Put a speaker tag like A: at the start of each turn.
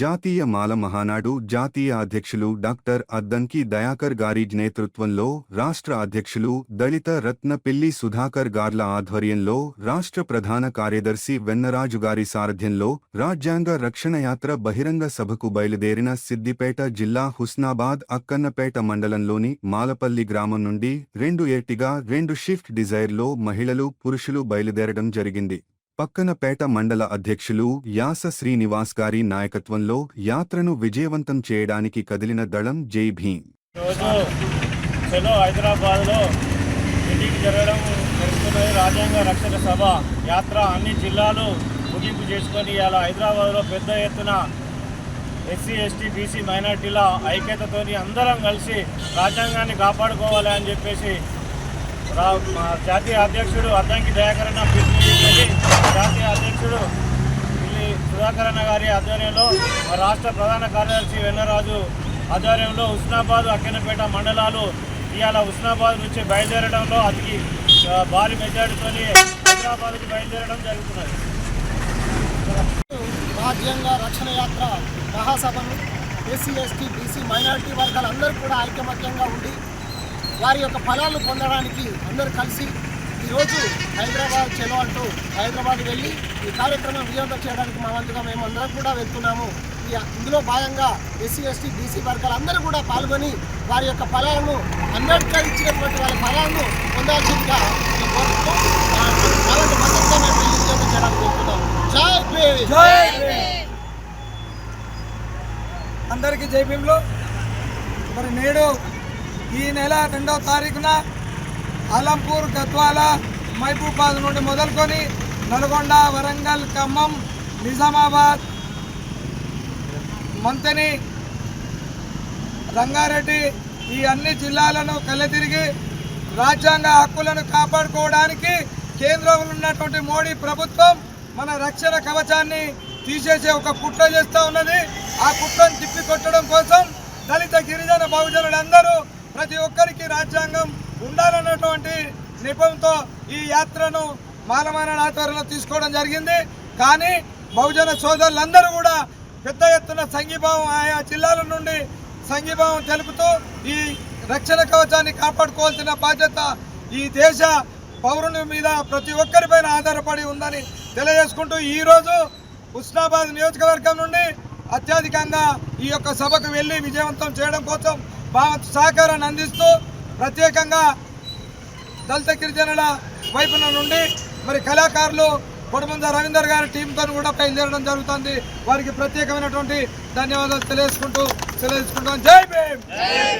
A: జాతీయ మాల మహానాడు జాతీయ అధ్యక్షులు డాక్టర్ అద్దంకి దయాకర్ గారి నేతృత్వంలో రాష్ట్ర అధ్యక్షులు దళిత రత్న పిల్లి సుధాకర్ గార్ల ఆధ్వర్యంలో రాష్ట్ర ప్రధాన కార్యదర్శి వెన్నరాజు గారి సారథ్యంలో రాజ్యాంగ రక్షణ యాత్ర బహిరంగ సభకు బయలుదేరిన సిద్దిపేట జిల్లా హుస్నాబాద్ అక్కన్నపేట మండలంలోని మాలపల్లి గ్రామం నుండి రెండు ఏటిగా రెండు షిఫ్ట్ డిజైర్లో మహిళలు పురుషులు బయలుదేరడం జరిగింది. పక్కనపేట మండల అధ్యక్షులు యాస శ్రీనివాస్ గారి నాయకత్వంలో యాత్రను విజయవంతం చేయడానికి కదిలిన దళం జై భీం
B: రోజు చలో హైదరాబాద్లో మీటింగ్ జరగడం జరుగుతున్నది. రాజ్యాంగ రక్షణ సభ యాత్ర అన్ని జిల్లాలు ముగింపు చేసుకొని ఇలా హైదరాబాద్లో పెద్ద ఎత్తున ఎస్సీ ఎస్టీ బీసీ మైనార్టీల ఐక్యతతోని అందరం కలిసి రాజ్యాంగాన్ని కాపాడుకోవాలి అని చెప్పేసి జాతీయ అధ్యక్షుడు అద్దంకి దయాకరణ పిలుపునిచ్చింది జాతీయ అధ్యక్షుడు పిల్లి సుధాకరణ గారి ఆధ్వర్యంలో మా రాష్ట్ర ప్రధాన కార్యదర్శి వెన్నరాజు ఆధ్వర్యంలో ఉస్నాబాద్ అక్కెనపేట మండలాలు ఇవాళ ఉస్నాబాద్ నుంచి బయలుదేరడంలో అతికి భారీ మెజార్టీతో హైదరాబాద్కి బయలుదేరడం జరుగుతున్నది.
C: రాజ్యాంగ రక్షణ యాత్ర మహాసభను ఎస్సీ ఎస్టీ బీసీ మైనారిటీ వర్గాలందరూ కూడా ఐకమత్యంగా ఉండి వారి యొక్క ఫలాలు పొందడానికి అందరూ కలిసి ఈరోజు హైదరాబాద్ చెలో అంటూ హైదరాబాద్ వెళ్ళి ఈ కార్యక్రమం విజయవంతం చేయడానికి మా వంతుగా మేము అందరం కూడా వెళ్తున్నాము. ఇందులో భాగంగా ఎస్సీ ఎస్టీ బీసీ వర్గాలందరూ కూడా పాల్గొని వారి యొక్క ఫలాలను అంబేద్కర్ ఇచ్చినటువంటి వాళ్ళ ఫలాలను పొందాల్సిందిగా మేము మద్దతుగా మేము విజయవంతం చేయడానికి వెళ్తున్నాము
D: అందరికీ జై మరి నేడు ఈ నెల రెండవ తారీఖున అలంపూర్ గద్వాల మహబూబాద్ నుండి మొదలుకొని నల్గొండ వరంగల్ ఖమ్మం నిజామాబాద్ మంతని రంగారెడ్డి ఈ అన్ని జిల్లాలను కళ్ళతిరిగి రాజ్యాంగ హక్కులను కాపాడుకోవడానికి కేంద్రంలో ఉన్నటువంటి మోడీ ప్రభుత్వం మన రక్షణ కవచాన్ని తీసేసే ఒక కుట్ర చేస్తూ ఉన్నది. ఆ కుట్రను తిప్పికొట్టడం కోసం దళిత గిరిజన బహుజనులందరూ ప్రతి ఒక్కరికి రాజ్యాంగం ఉండాలన్నటువంటి నిపంతో ఈ యాత్రను మానమాన ఆధ్వర్యంలో తీసుకోవడం జరిగింది. కానీ బహుజన సోదరులందరూ కూడా పెద్ద ఎత్తున సంఘీభావం ఆయా జిల్లాల నుండి సంఘీభావం తెలుపుతూ ఈ రక్షణ కవచాన్ని కాపాడుకోవాల్సిన బాధ్యత ఈ దేశ పౌరుని మీద ప్రతి ఒక్కరిపైన ఆధారపడి ఉందని తెలియజేసుకుంటూ ఈరోజు హుస్నాబాద్ నియోజకవర్గం నుండి అత్యధికంగా ఈ యొక్క సభకు వెళ్ళి విజయవంతం చేయడం కోసం మా సహకారాన్ని అందిస్తూ ప్రత్యేకంగా దళిత గిరిజనుల వైపున నుండి మరి కళాకారులు కొడుమంద రవీందర్ గారి టీంతో కూడా బయలుదేరడం జరుగుతుంది. వారికి ప్రత్యేకమైనటువంటి ధన్యవాదాలు తెలియజేసుకుంటూ తెలియజేసుకుంటాం. జై భీమ్! జై